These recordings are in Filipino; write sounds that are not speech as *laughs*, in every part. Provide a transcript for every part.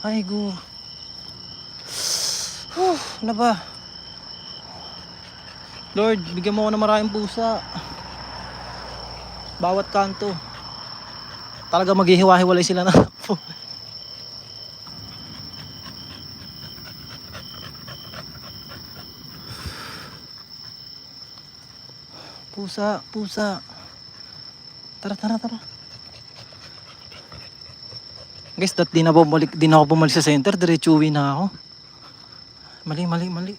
Ay, go. Huh, ano ba? Lord, bigyan mo ako ng maraming pusa. Bawat kanto. Talaga maghihiwa-hiwalay sila na *laughs* po. Pusa, pusa. Tara, tara, tara. Guys, dat di na bumalik, di ako bumalik sa center, diretso uwi na ako. Mali, mali, mali.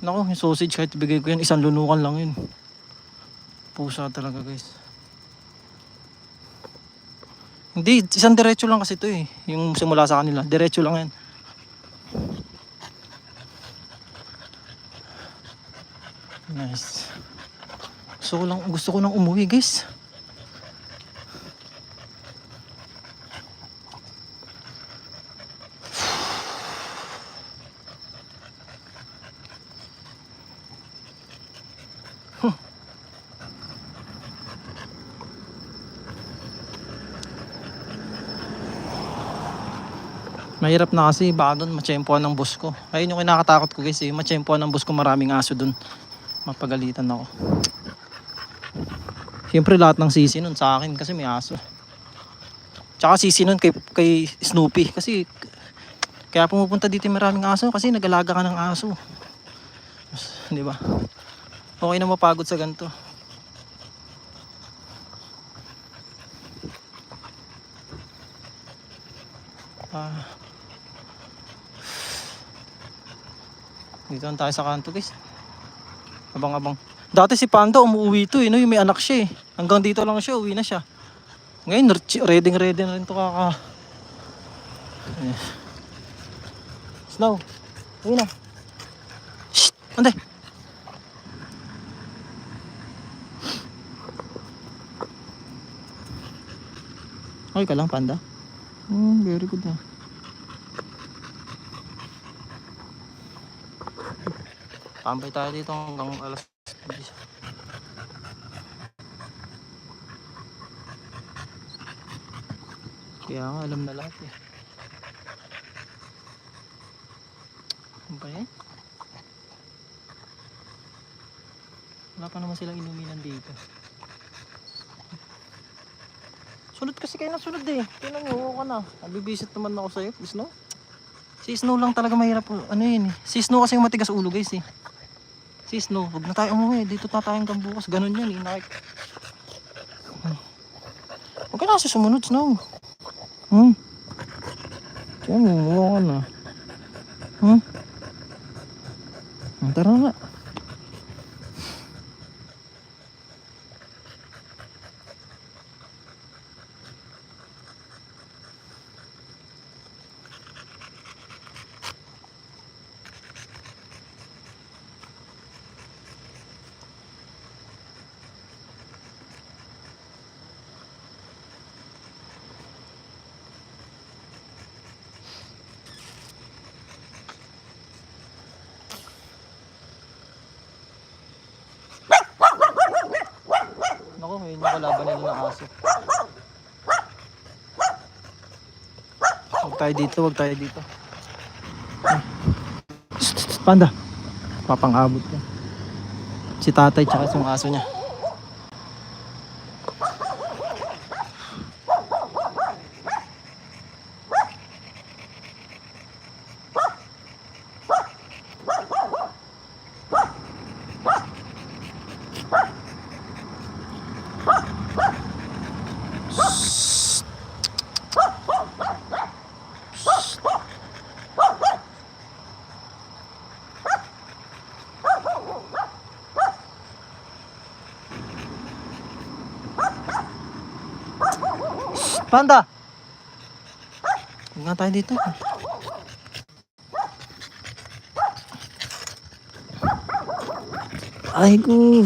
Nako, yung sausage kahit bigay ko yan, isang lunukan lang yun. Pusa talaga guys. Hindi, isang diretso lang kasi to eh. Yung simula sa kanila, diretso lang yan. Nice. Gusto ko lang, gusto ko nang umuwi guys. Mahirap na kasi baka doon matsyempoan ng bus ko. Ayun yung kinakatakot ko guys eh. Matsyempoan ng bus ko maraming aso doon. Mapagalitan ako. Siyempre lahat ng sisi nun sa akin kasi may aso. Tsaka sisi nun kay, kay Snoopy kasi kaya pumupunta dito yung maraming aso kasi nagalaga ka ng aso. Di ba? Okay na mapagod sa ganito. Ah. Dito tayo sa kanto guys. Abang-abang. Dati si Panda umuwi to eh, no? yung may anak siya eh. Hanggang dito lang siya, uwi na siya. Ngayon, ready ready na rin to kaka... Eh. Snow, uwi na. Shh! Ande! Okay ka lang, Panda? Hmm, very good na. Tambay tayo dito hanggang alas 10. Kaya nga alam na lahat eh. Ano ba yan? Wala pa naman silang inuminan dito. Sunod kasi kayo na sunod eh. Tingnan nyo, ka na. Nabibisit naman ako sa'yo, Snow. Si Snow lang talaga mahirap. Ano yun eh. Si Snow kasi yung matigas ulo guys eh. Si Snow, huwag na tayo umuwi. Dito na tayo hanggang bukas. Ganun yan eh. Nakik... Huwag ka na kasi sumunod, Snow. Hmm? Kaya mumuha ka na. Hmm? Hmm, Tara na. Nako, yun yung kalaban nila ng aso. Huwag tayo dito, huwag tayo dito. Panda. Papang-abot ka. Si tatay tsaka yung aso niya. Panda! Huwag nga tayo dito. Ay ko.